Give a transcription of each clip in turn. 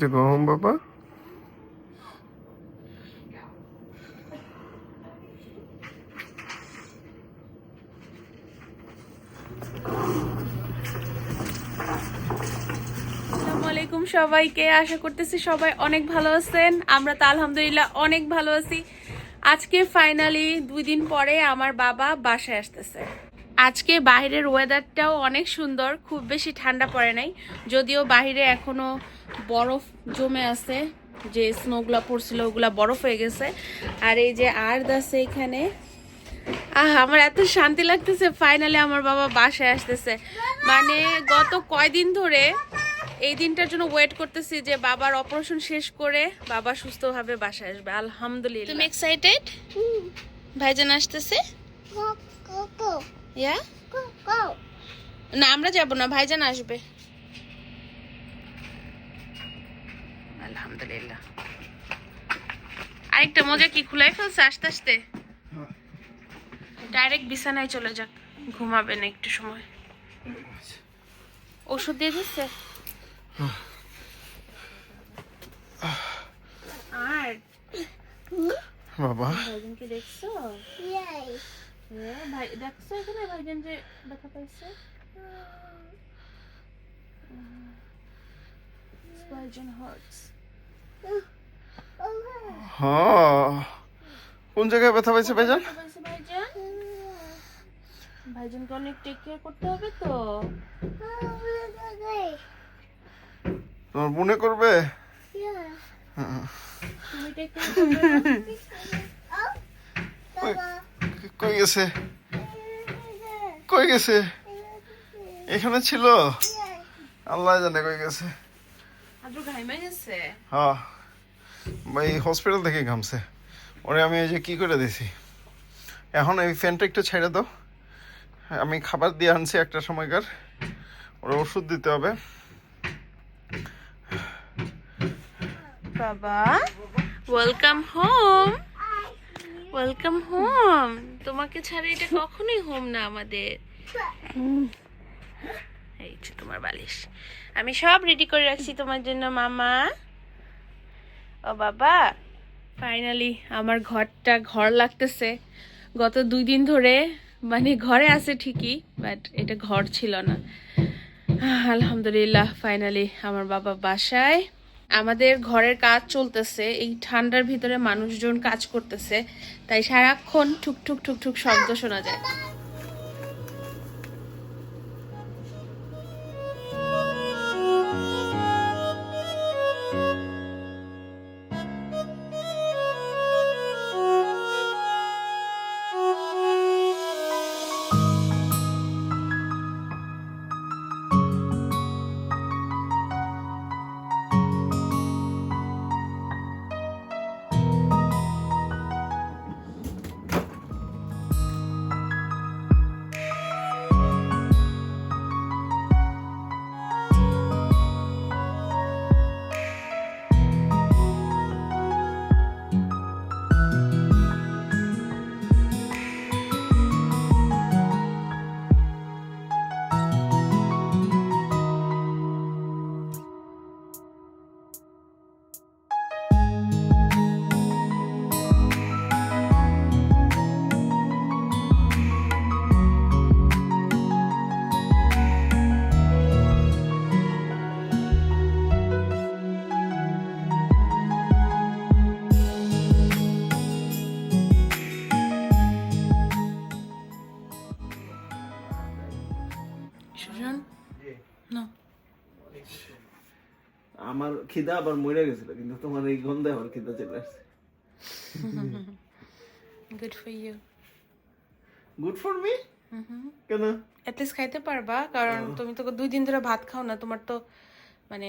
To go home, Papa? আসসালামু আলাইকুম সবাইকে। আশা করতেছি সবাই অনেক ভালো আছেন। আমরা তো আলহামদুলিল্লাহ অনেক ভালো আছি। আজকে ফাইনালি দুই দিন পরে আমার বাবা বাসায় আসতেছে। আজকে বাইরের ওয়েদারটাও অনেক সুন্দর খুব বেশি ঠান্ডা পড়ে নাই। যদিও বাইরে এখনও বরফ জমে আছে যে স্নোগুলো পড়ছিল ওগুলা বরফ হয়ে গেছে। আর এই যে আর্দ আছে এখানে আহ আমার এত শান্তি লাগতেছে ফাইনালি আমার বাবা বাসায় আসতেছে। মানে গত কয়দিন ধরে এই দিনটার জন্য ওয়েট করতেছি যে বাবার অপারেশন শেষ করে বাবা সুস্থভাবে বাসায় আসবে আলহামদুলিল্লাহ। তুমি এক্সাইটেড ভাইজান আসতেছে? Go, go, go, ইয়া. না আমরা যাব না ভাইজান আসবে। আলহামদুলিল্লাহ। আরেকটা মজা কি খুলাই ফেলছে আস্তে আস্তে? ডাইরেক্ট বিছানায় চলে যাক ঘুমাবেন একটু সময়। ওষুধ দিয়ে দিচ্ছে? আর বাবা। দেখছ? ভাই দেখছ এখানে ভাইজান যে ব্যথা পাইছে ভাইজান হার্টস হ্যাঁ কোন জায়গায় ব্যথা পাইছে ভাইজান ভাইজান ভাইজানকে অনেক টেক কেয়ার করতে হবে তো। তোমার মনে করবে. তুমি টেক কেয়ার করবে. কই গেছে? কই গেছে? এখানে ছিল? আল্লাহ জানে কই গেছে। হ্যাঁ। ভাই হসপিটাল থেকে ঘামছে। ওরে আমি এই যে কি করে দিছি? এখন এই ফ্যানটা একটু ছেড়ে দাও। আমি খাবার দিয়ে আনছি একটা সময়কার। ওরা ওষুধ দিতে হবে। বাবা ওয়েলকাম হোম ওয়েলকাম হোম তোমাকে ছাড়া এটা কখনোই হোম না আমাদের। এই যে তোমার বালিশ। আমি সব রেডি করে রাখছি তোমার জন্য, মামা। ও বাবা ফাইনালি আমার ঘরটা ঘর লাগতেছে। গত দুই দিন ধরে মানে ঘরে আছে ঠিকই বাট এটা ঘর ছিল না। আলহামদুলিল্লাহ ফাইনালি আমার বাবা বাসায়। আমাদের ঘরের কাজ চলতেছে, এই ঠান্ডার ভিতরে মানুষজন কাজ করতেছে, তাই সারাক্ষণ ঠুকঠুক ঠুক ঠুক ঠুক শব্দ শোনা যায়। আমার খিদা আবার মরে গেছিল কিন্তু তোমার এই গন্ধে আমার খিদা চলে আসছে। Good for you good for me কেন? অ্যাটলিস্ট খাইতে পারবা কারণ তুমি তো দুই দিন ধরে ভাত খাও না তোমার তো মানে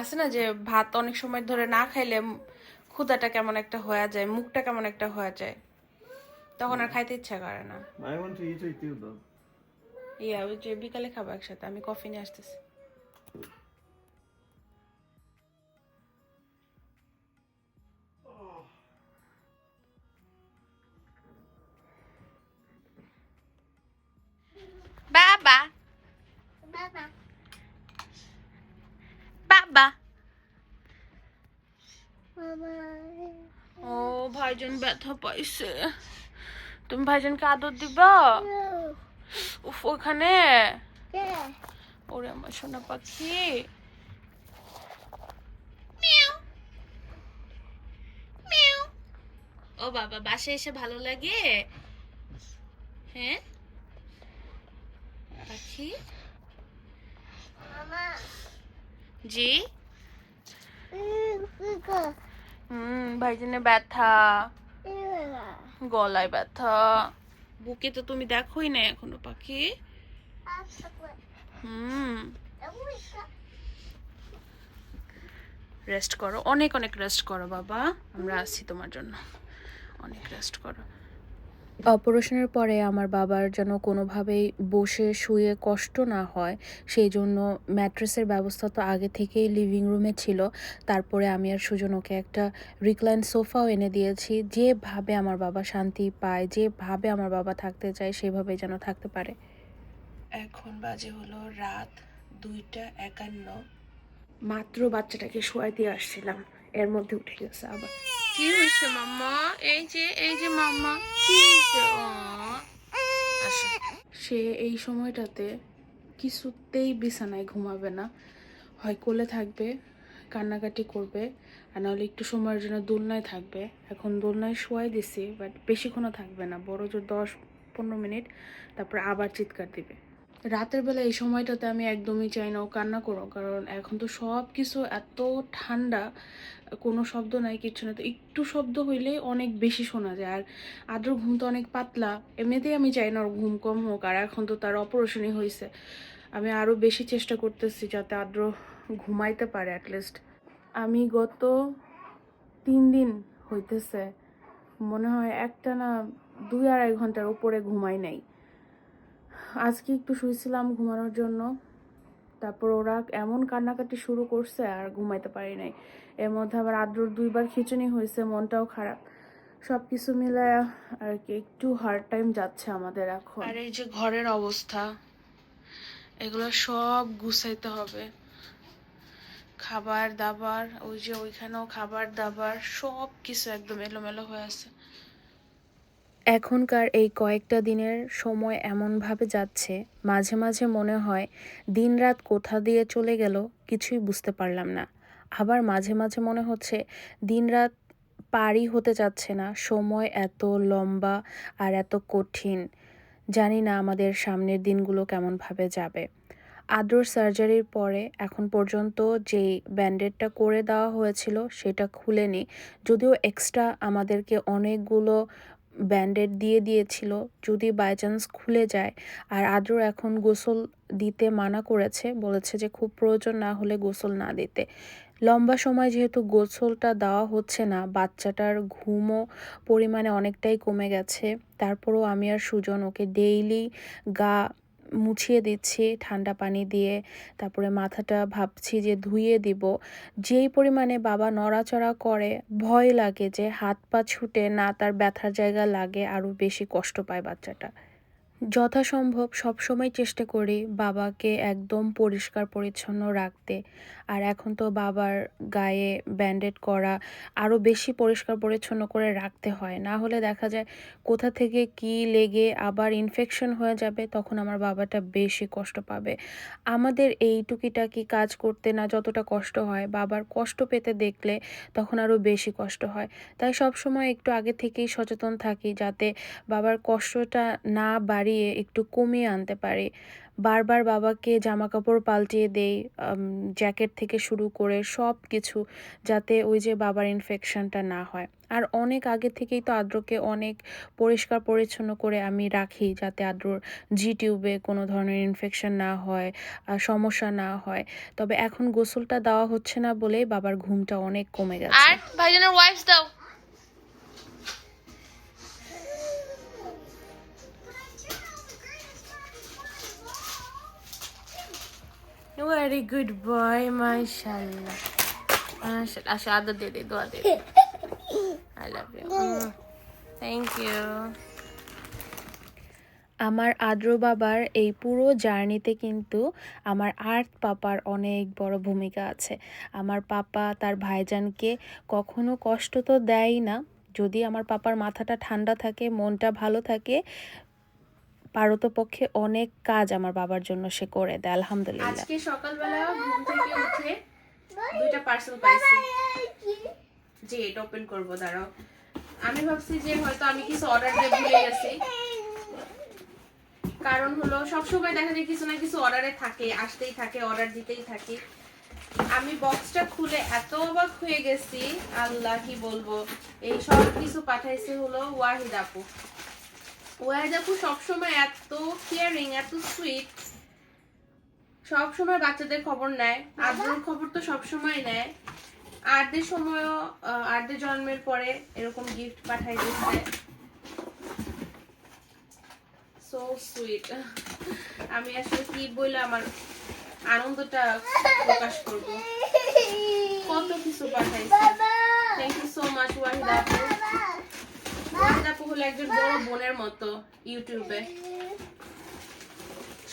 আছে না যে ভাত অনেক সময় ধরে না খাইলে ক্ষুদাটা কেমন একটা হয়ে যায় মুখটা কেমন একটা হয়ে যায়। তখন আর খাইতে ইচ্ছা করে না। I want to eat with you though ইয়া ওই যে বিকালে খাব একসাথে আমি কফি নিয়ে আসতেছি। Baba. Baba. Baba. ও ভাইজন ব্যথা পাইছে তুমি ভাইজনকে আদর দিবা উফ ওখানে ওরে আমার সোনা পাখি। ও বাবা বাসায় এসে ভালো লাগে? হ্যাঁ? পাখি? জি. হুম ভাইজানের ব্যথা। গলায় ব্যথা। বুকে তো তুমি দেখোই না এখনও পাখি। হুম রেস্ট করো। অনেক অনেক রেস্ট করো বাবা। আমরা আছি তোমার জন্য। অনেক রেস্ট করো। অপারেশনের পরে আমার বাবার যেন কোনোভাবেই বসে শুয়ে কষ্ট না হয় সেই জন্য ম্যাট্রেসের ব্যবস্থা তো আগে থেকেই লিভিং রুমে ছিল। তারপরে আমি আর সুজন ওকে একটা রিক্লাইন সোফাও এনে দিয়েছি। যেভাবে আমার বাবা শান্তি পায় যেভাবে আমার বাবা থাকতে চায় সেভাবে যেন থাকতে পারে। এখন বাজে হলো রাত দুইটা একান্ন। মাত্র বাচ্চাটাকে শোয়াই দিয়ে আসছিলাম। এর মধ্যে উঠে গেছে আবার। কি হয়েছে মাম্মা? এই যে এই যে মাম্মা। কি হয়েছে? সে এই সময়টাতে কিছুতেই বিছানায় ঘুমাবে না। হয় কোলে থাকবে কান্নাকাটি করবে আর নাহলে একটু সময়ের জন্য দোলনায় থাকবে। এখন দোলনায় শোয়াই দিছি বাট বেশিক্ষণও থাকবে না। বড় জোর দশ পনেরো মিনিট তারপর আবার চিৎকার দিবে। রাতের বেলা এই সময়টাতে আমি একদমই চাই না ও কান্না করো কারণ এখন তো সব কিছু এত ঠান্ডা, কোনো শব্দ নাই, কিচ্ছু না তো একটু শব্দ হইলেই অনেক বেশি শোনা যায়। আর আদ্র ঘুম তো অনেক পাতলা, এমনিতেই আমি চাই না ওর ঘুম কম হোক, আর এখন তো তার অপারেশনই হয়েছে আমি আরও বেশি চেষ্টা করতেছি যাতে আদ্র ঘুমাইতে পারে অ্যাটলিস্ট আমি গত তিন দিন হইতেছে, মনে হয় একটা না দুই আড়াই ঘণ্টার উপরে ঘুমাই নাই। আজকে একটু শুয়েছিলাম ঘুমানোর জন্য। তারপর ওরা এমন কান্নাকাটি শুরু করছে, আর ঘুমাইতে পারি নাই। এর মধ্যে আবার আদ্রর দুইবার খিচুনি হয়েছে, মনটাও খারাপ। সব কিছু মিলে আর কি, একটু হার্ড টাইম যাচ্ছে আমাদের এখন। আর এই যে ঘরের অবস্থা, এগুলো সব গুছাইতে হবে। খাবার দাবার ওই যে ওইখানেও খাবার দাবার সব কিছু একদম এলোমেলো হয়ে আছে। এখনকার এই কয়েকটা দিনের সময় এমনভাবে যাচ্ছে, মাঝে মাঝে মনে হয় দিনরাত কোথা দিয়ে চলে গেল কিছুই বুঝতে পারলাম না। আবার মাঝে মাঝে মনে হচ্ছে দিনরাত পারই হতে যাচ্ছে না, সময় এত লম্বা আর এত কঠিন। জানি না আমাদের সামনের দিনগুলো কেমনভাবে যাবে। আদ্রর সার্জারির পরে এখন পর্যন্ত যেই ব্যান্ডেডটা করে দেওয়া হয়েছিল সেটা খুলেনি, যদিও এক্সট্রা আমাদেরকে অনেকগুলো ব্যান্ডেড দিয়ে দিয়েছিল, যদি বাই চান্স খুলে যায়। আর আদ্র এখন গোসল দিতে মানা করেছে, বলেছে যে খুব প্রয়োজন না হলে গোসল না দিতে। লম্বা সময় যেহেতু গোসলটা দেওয়া হচ্ছে না, বাচ্চাটার ঘুমও পরিমাণে অনেকটাই কমে গেছে। তারপরেও আমি আর সুজন ওকে ডেইলি গা মুছিয়ে দিচ্ছি ঠান্ডা পানি দিয়ে। তারপরে মাথাটা ভাবছি যে ধুয়ে দিব। যেই পরিমাণে বাবা নড়াচড়া করে, ভয় লাগে যে হাত পা ছুটে না তার ব্যথার জায়গা লাগে, আরও বেশি কষ্ট পায় বাচ্চাটা। যথাসম্ভব সবসময় চেষ্টা করি বাবাকে একদম পরিষ্কার পরিচ্ছন্ন রাখতে। আর এখন তো বাবার গায়ে ব্যান্ডেড করা আরও বেশি পরিষ্কার পরিচ্ছন্ন করে রাখতে হয়। না হলে দেখা যায় কোথা থেকে কি লেগে আবার ইনফেকশন হয়ে যাবে তখন আমার বাবাটা বেশি কষ্ট পাবে। আমাদের এই টুকিটাকি কাজ করতে না যতটা কষ্ট হয়, বাবার কষ্ট পেতে দেখলে তখন আরও বেশি কষ্ট হয়। তাই সব সময় একটু আগে থেকেই সচেতন থাকি যাতে বাবার কষ্টটা না বাড়িয়ে একটু কমিয়ে আনতে পারি। বারবার বাবাকে জামা কাপড় পাল্টিয়ে দেই জ্যাকেট থেকে শুরু করে সব কিছু যাতে ওই যে বাবার ইনফেকশনটা না হয়। আর অনেক আগে থেকেই তো আদ্রকে অনেক পরিষ্কার পরিচ্ছন্ন করে আমি রাখি যাতে আদ্রর জি টিউবে কোনো ধরনের ইনফেকশন না হয় আর সমস্যা না হয়। তবে এখন গোসলটা দেওয়া হচ্ছে না বলেই বাবার ঘুমটা অনেক কমে গেছে। আর ভাইজানের ওয়াইফ দাও। Very good boy, mashallah. Mashallah. আচ্ছা আদর দিয়ে দে দোয়া দে I love you. Mm. Thank you. আমার আদ্র বাবার এই পুরো জার্নিতে কিন্তু আমার আর্থ পাপার অনেক বড় ভূমিকা আছে আমার পাপা তার ভাইজানকে কখনো কষ্ট তো দেয়ই না যদি আমার পাপার মাথাটা ঠান্ডা থাকে মনটা ভালো থাকে পারতপক্ষে অনেক কাজ আমার বাবার জন্য সে করে দেয়, আলহামদুলিল্লাহ। আজকে সকালবেলা ঘুম থেকে উঠে দুইটা পার্সেল পাইছি। যে এটা ওপেন করব, দাঁড়াও। আমি ভাবছি যে হয়তো আমি কিছু অর্ডার দিয়ে ভুলে গেছি। কারণ হলো, সবসময় দেখা যায় কিছু না কিছু অর্ডারে থাকে, আসতেই থাকে অর্ডার দিতেই থাকি। আমি বক্সটা খুলে এত অবাক হয়ে গেছি, আল্লাহ কি বলব। এই সব কিছু পাঠাইছে হলো ওয়াহিদ আপু। ওয়াহিদ আপু সবসময় এত কেয়ারিং এত সুইট সবসময় বাচ্চাদের খবর নেয়। খবর তো সবসময় নেয়। আর্ধের সময়ও আর্ধের জন্মের পরে এরকম গিফট পাঠাই দিচ্ছে। সো সুইট আমি আসলে কি বলে আমার আনন্দটা প্রকাশ করব। কত কিছু পাঠাইছে। Thank you so much Wahida আপু। আপু হলো একজন বড় বোনের মতো ইউটিউবে।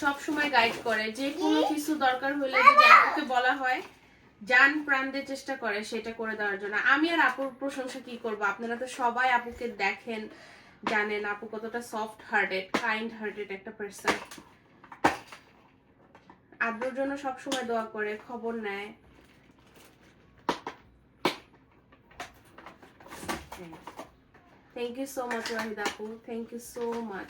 সব সময় গাইড করে, যে কোনো কিছু দরকার হলে যদি আপুকে বলা হয় জান প্রাণ দিয়ে চেষ্টা করে, সেটা করে দেওয়ার জন্য। আমি আর আপুর প্রশংসা কি করব? আপনারা তো সবাই আপুকে দেখেন, জানেন, আপু কতটা সফট হার্টেড কাইন্ড হার্টেড একটা পার্সন আব্বুর জন্য সব সময় দোয়া করে, খবর নেয়। Thank thank you so much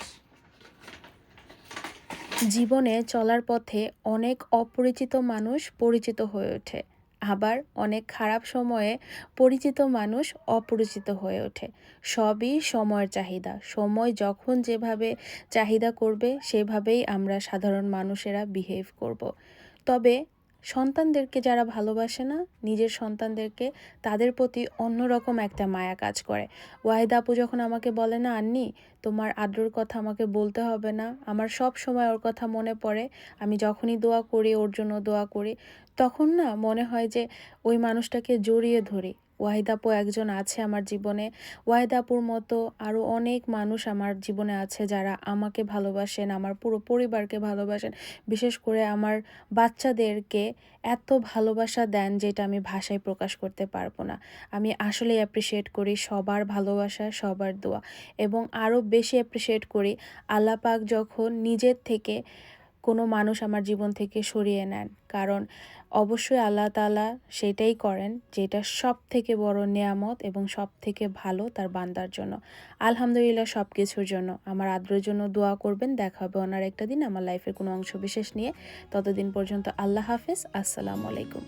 জীবনে চলার পথে অনেক অপরিচিত মানুষ পরিচিত হয়ে ওঠে। আবার অনেক খারাপ সময়ে পরিচিত মানুষ অপরিচিত হয়ে ওঠে। সবই সময়ের চাহিদা। সময় যখন যেভাবে চাহিদা করবে, সেভাবেই আমরা সাধারণ মানুষেরা বিহেভ করব। তবে সন্তানদেরকে যারা ভালোবাসে না, নিজের সন্তানদেরকে তাদের প্রতি অন্যরকম একটা মায়া কাজ করে। ওয়াহিদ আপু যখন আমাকে বলে, না, আন্নি, তোমার আদ্রর কথা আমাকে বলতে হবে না। আমার সব সময় ওর কথা মনে পড়ে। আমি যখনই দোয়া করি, ওর জন্য দোয়া করি। তখন না মনে হয় যে ওই মানুষটাকে জড়িয়ে ধরি। ওয়াহিদ আপু একজন আছে আমার জীবনে। ওয়াহিদ আপুর মতো আরও অনেক মানুষ আমার জীবনে আছে যারা আমাকে ভালোবাসেন, আমার পুরো পরিবারকে ভালোবাসেন। বিশেষ করে আমার বাচ্চাদেরকে এত ভালোবাসা দেন যেটা আমি ভাষায় প্রকাশ করতে পারব না। আমি আসলেই অ্যাপ্রিসিয়েট করি সবার ভালোবাসা, সবার দোয়া এবং আরও বেশি অ্যাপ্রিসিয়েট করি আল্লাহ পাক যখন নিজের থেকে কোনো মানুষ আমার জীবন থেকে সরিয়ে নেন। কারণ অবশ্যই আল্লাহ তালা সেটাই করেন যেটা সব থেকে বড় নেয়ামত এবং সব থেকে ভালো তার বান্দার জন্য। আলহামদুলিল্লাহ সব কিছুর জন্য। আমার আদ্রের জন্য দোয়া করবেন। দেখা হবে ওনার একটা দিন আমার লাইফের কোনো অংশ বিশেষ নিয়ে। ততদিন পর্যন্ত আল্লাহ হাফেজ। আসসালামু আলাইকুম।